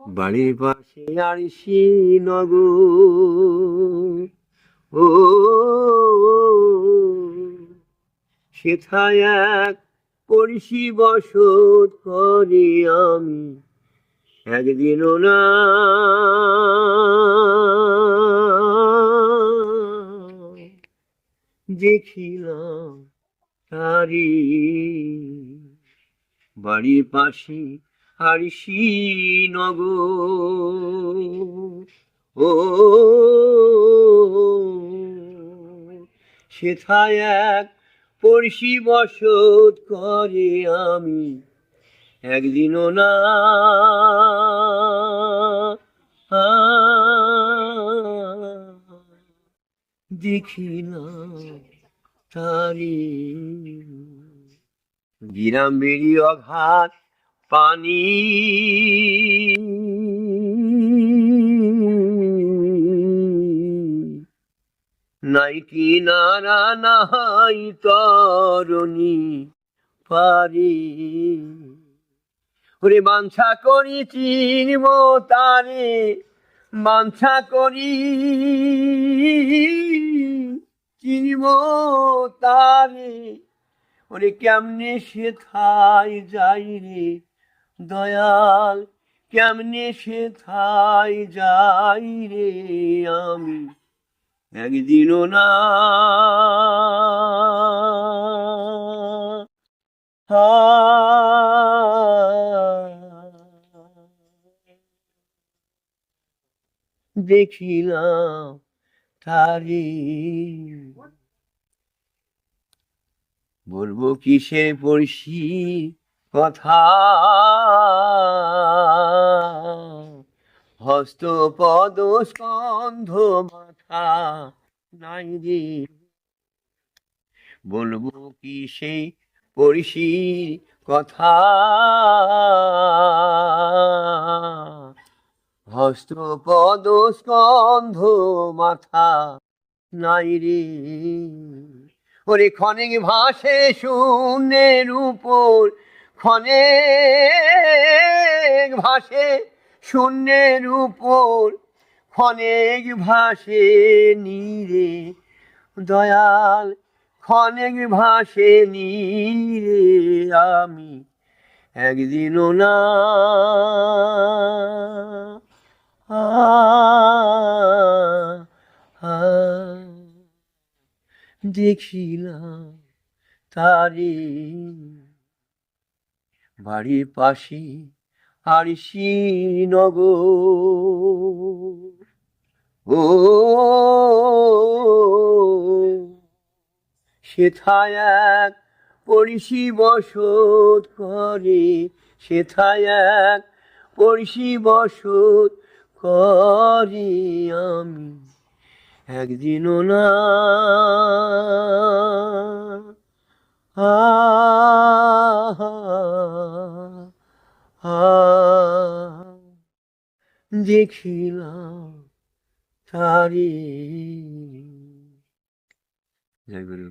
বাড়ির পাশে আর নগর, ও সেথায় এক পড়শি বসত করে আমি, একদিনও না। দেখিলাম তারি বাড়ির পাশে হারিসি নগর ও সেথায় এক পড়শি বসত করে আমি। একদিনও না দেখি না তারি। গিরাম বেরিয়ে অঘাত পানি। নাই কিনারা, নাই তরণী পারি। ওরে বাঞ্ছা করি চিনব তারে বাঞ্ছা করি চিনব তারে। ওরে কেমনে সে থাই যাই রে? দয়াল কেমনে সে থাই যাই রে আমি? একদিনও না। দেখিলাম তারি। বলব কিসের পড়শি? কথা। হস্ত পদ স্কন্ধ মাথা নাই বলব কি সেই পড়শি কথা? হস্ত পদ স্কন্ধ মাথা নাই রে। ওরে ক্ষণিক ভাসে শূন্যের উপর ক্ষণিক ভাসে শূন্যের উপর ক্ষণিক ভাসে নীরে দয়াল ক্ষণিক ভাসে নীরে আমি একদিনও না। দেখিলাম তারে বাড়ির পাশে আরশি নগর। ও, সেথায় এক পড়শি বসত করে সেথায় এক পড়শি বসত করি আমি একদিনও না। দেখিলাম তারি জয় গুরু।